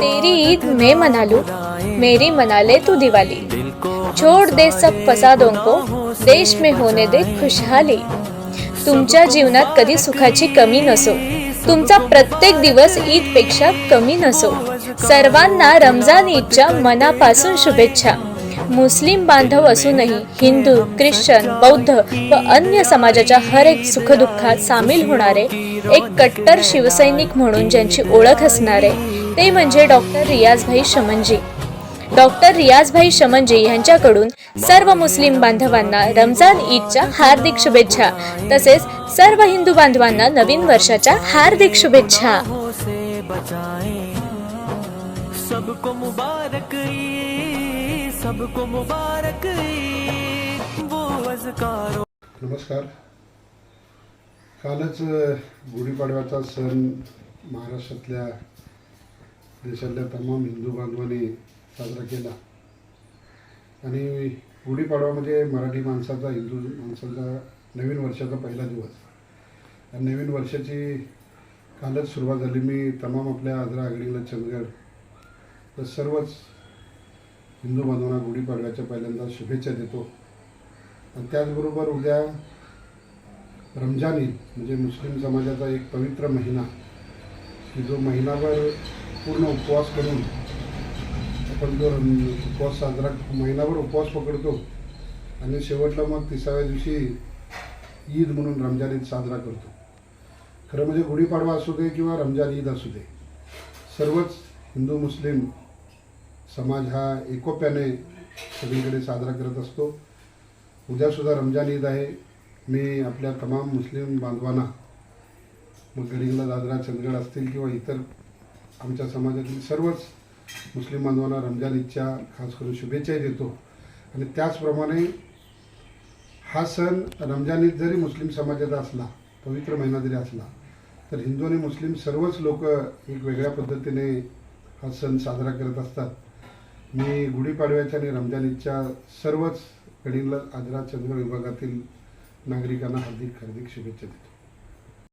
तेरी ईद मैं मना लूं मेरी मना ले तू दिवाली। छोड़ दे सब फसादों को। देश में होने दे खुशहाली। तुमच्या जीवनात कधी सुखाची कमी नसो। तुमचा प्रत्येक दिवस ईदपेक्षा कमी नसो। सर्वांना रमजान ईदच्या मनापासून शुभेच्छा। मुस्लिम बांधव असूनही हिंदू ख्रिश्चन बौद्ध व अन्य समाजाच्या हर एक सुखदुःखात सामील होणारे एक कट्टर शिवसैनिक म्हणून ज्यांची ओळख असणारे ते म्हणजे डॉक्टर रियाजभाई शमनजी. डॉक्टर रियाजभाई शमनजी यांच्याकडून सर्व मुस्लिम बांधवांना रमजान ईदच्या हार्दिक शुभेच्छा तसेच सर्व हिंदू बांधवांना नवीन वर्षाच्या हार्दिक शुभेच्छा. सबको मुबारक ईद. सबको मुबारक वो अजकारो। नमस्कार। कालच गुढीपाडव्याचा सण महाराष्ट्रातल्या देशातल्या तमाम हिंदू बांधवांनी साजरा केला. आणि गुढीपाडवा म्हणजे मराठी माणसाचा हिंदू माणसाचा नवीन वर्षाचा पहिला दिवस. आणि नवीन वर्षाची कालच सुरुवात झाली. मी तमाम आपल्या आजरा आघाडीला चंदगड तर सर्वच हिंदू बांधवांना गुढीपाडव्याच्या पहिल्यांदा शुभेच्छा देतो. आणि त्याचबरोबर उद्या रमजान ईद म्हणजे मुस्लिम समाजाचा एक पवित्र महिना की जो महिनाभर पूर्ण उपवास करून आपण जो रम- उपवास साजरा महिनाभर उपवास पकडतो. आणि शेवटला मग तिसाव्या दिवशी ईद म्हणून रमजान ईद साजरा करतो. खरं म्हणजे गुढीपाडवा असू दे किंवा रमजान ईद असू दे सर्वच हिंदू मुस्लिम समाज हा एकोप्याने सगळीकडे साजरा करत असतो. उद्यासुद्धा रमजान ईद आहे. मी आपल्या तमाम मुस्लिम बांधवांना मग गडिंगला दादरा चंदगड असतील किंवा इतर आमच्या समाजातील सर्वच मुस्लिम बांधवांना रमजान ईदच्या खास करून शुभेच्छाही देतो. आणि त्याचप्रमाणे हा सण रमजान ईद जरी मुस्लिम समाजाचा असला पवित्र महिना जरी असला तर हिंदू आणि मुस्लिम सर्वच लोक एक वेगळ्या पद्धतीने हा सण साजरा करत असतात. मी गुढीपाडव्याच्या आणि रमजान ईदच्या सर्वच गडिंगला आजरा चंद्र विभागातील नागरिकांना हार्दिक हार्दिक शुभेच्छा देतो.